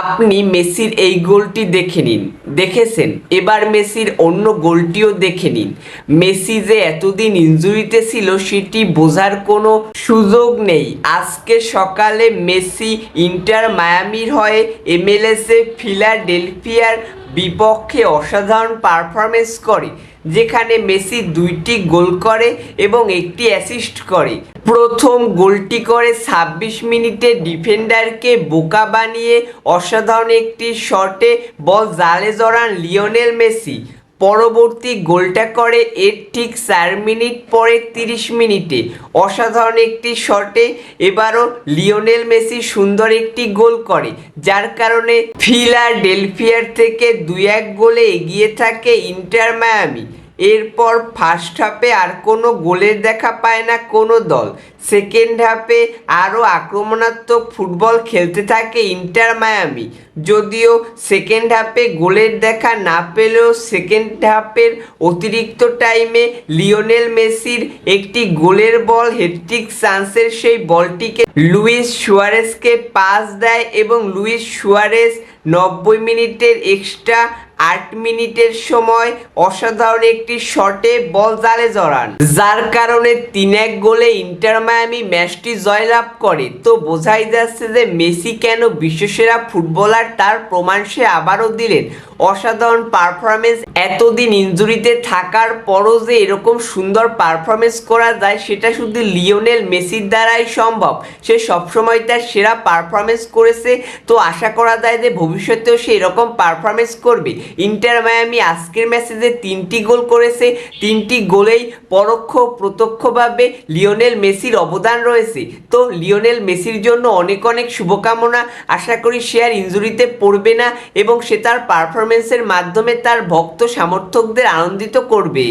আপনি মেসির এই গোলটি দেখে নিন। দেখেছেন? এবার মেসির অন্য গোলটিও দেখে নিন। মেসি যে এতদিন ইনজুরিতে ছিল, সেটি বোঝার কোনো সুযোগ নেই। আজকে সকালে মেসি ইন্টার মায়ামির হয়ে এমএলএসে ফিলাডেলফিয়ার বিপক্ষে অসাধারণ পারফরমেন্স করে, যেখানে মেসি দুইটি গোল করে এবং একটি অ্যাসিস্ট করে। প্রথম গোলটি করে ছাব্বিশ মিনিটে ডিফেন্ডারকে বোকা বানিয়ে অসাধারণ একটি শটে বল জালে জড়ান লিওনেল মেসি। পরবর্তী গোলটা করে এর ঠিক চার মিনিট পরে তিরিশ মিনিটে। অসাধারণ একটি শটে এবারও লিওনেল মেসি সুন্দর একটি গোল করে, যার কারণে ফিলাডেলফিয়ার থেকে দুই এক গোলে এগিয়ে থাকে ইন্টার মায়ামি। এরপর ফার্স্ট হাফে আর কোনো গোলের দেখা পায় না কোনো দল। সেকেন্ড হাফে আরও আক্রমণাত্মক ফুটবল খেলতে থাকে ইন্টার মায়ামি। যদিও সেকেন্ড হাফে গোলের দেখা না পেলেও সেকেন্ড হাফের অতিরিক্ত টাইমে লিওনেল মেসির একটি গোলের বল হেট্রিক চান্সের সেই বলটিকে লুইস সুয়ারেসকে পাস দেয় এবং লুইস সুয়ারেস নব্বই মিনিটের এক্সট্রা আট মিনিটের সময় অসাধারণ একটি শটে বল জালে জড়ান। যার কারণে তিন এক গোলে ইন্টার মায়ামি ম্যাচটি জয়লাভ করে। তো বোঝাই যাচ্ছে যে মেসি কেন বিশ্বসেরা ফুটবলার তার প্রমাণ সে আবারও দিলেন। অসাধারণ পারফরমেন্স এতদিন ইনজুরিতে থাকার পরও যে এরকম সুন্দর পারফরমেন্স করা যায়, সেটা শুধু লিওনেল মেসির দ্বারাই সম্ভব। সে সবসময় তার সেরা পারফরমেন্স করেছে। তো আশা করা যায় যে ভবিষ্যতেও সে এরকম পারফরমেন্স করবে। ইন্টার মায়ামি আজকের ম্যাচে তিনটি গোল করেছে, তিনটি গোলেই পরোক্ষ প্রত্যক্ষভাবে লিওনেল মেসির অবদান রয়েছে। তো লিওনেল মেসির জন্য অনেক অনেক শুভকামনা, আশা করি সে আর ইঞ্জুরিতে পড়বে না এবং সে তার পারফরমেন্সের মাধ্যমে তার ভক্ত সামর্থকদের আনন্দিত করবে।